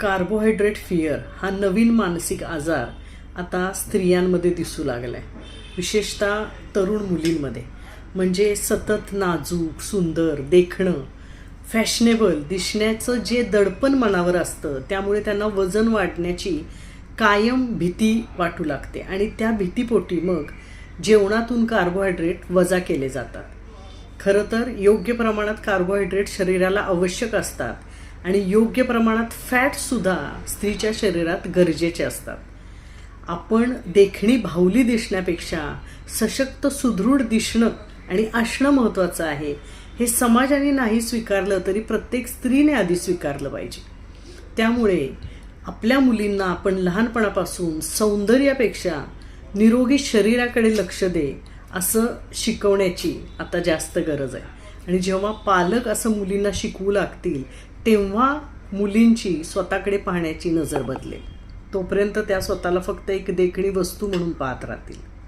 Carbohydrate fear हा नवीन मानसिक आजार आता स्त्रियांमध्ये दिसू लागला आहे विशेषतः तरुण मुलींमध्ये. म्हणजे सतत नाजूक सुंदर देखणं फॅशनेबल दिसण्याचं जे दडपण मनावर असतं त्यामुळे त्यांना वजन वाढण्याची कायम भीती वाटू लागते. आणि त्या भीतीपोटी मग जेवणातून कार्बोहायड्रेट वजा केले जातात. खरं तर योग्य प्रमाणात कार्बोहायड्रेट शरीराला आवश्यक असतात. आणि योग्य प्रमाणात फॅटसुद्धा स्त्रीच्या शरीरात गरजेचे असतात. आपण देखणी भावली दिसण्यापेक्षा सशक्त सुदृढ दिसणं आणि असणं महत्त्वाचं आहे. हे समाजाने नाही स्वीकारलं तरी प्रत्येक स्त्रीने आधी स्वीकारलं पाहिजे. त्यामुळे आपल्या मुलींना आपण लहानपणापासून सौंदर्यापेक्षा निरोगी शरीराकडे लक्ष दे असं शिकवण्याची आता जास्त गरज आहे. आणि जेव्हा पालक असं मुलींना शिकवू लागतील तेव्हा मुलींची स्वतःकडे पाहण्याची नजर बदलेल. तोपर्यंत त्या स्वतःला फक्त एक देखणी वस्तू म्हणून पाहत राहतील.